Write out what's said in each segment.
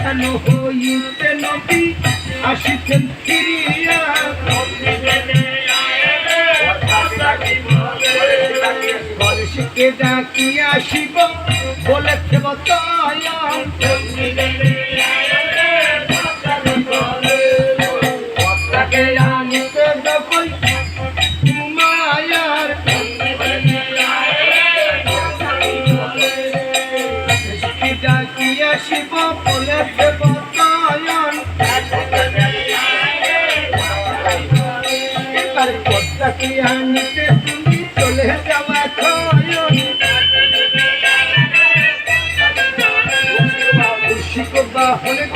সেখানে হইতে নবী আসিতেন ফিরিয়া। কলসিকে ডাকি আসিব? বলেছে বতয়া ডাকিয়া আসিব বলেছে বতয়ন এবার তুমি যাওয়া ছয়ন খুশিক বাহনে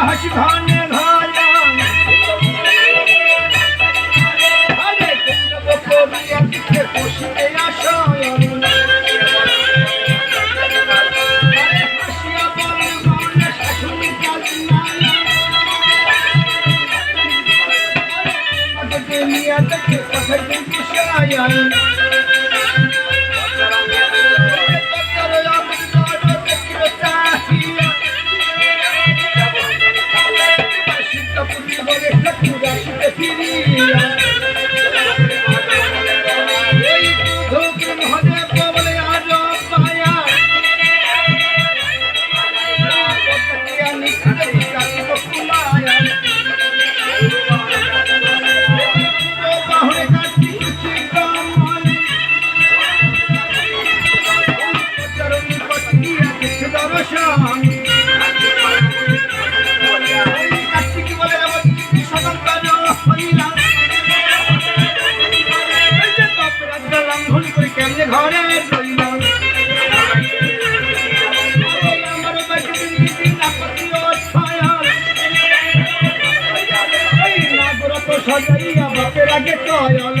হাসি ভানে ভানন আরে গৌরব সাজাইয়া বাপের আগে চয়ল ওই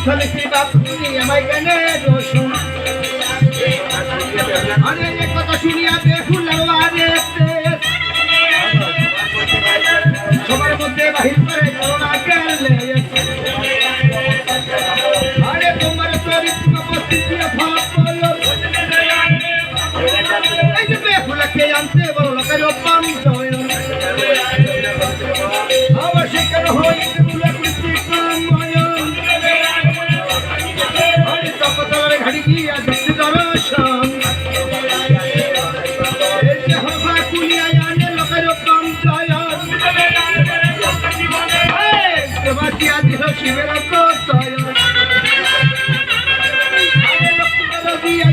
পড়া আমায় কেন রসুন চকতলার ঘাড়ি দিয়া দিচ্ছে দর্শন শিবের প্রত্যয় লক্ষ্মী দিয়ে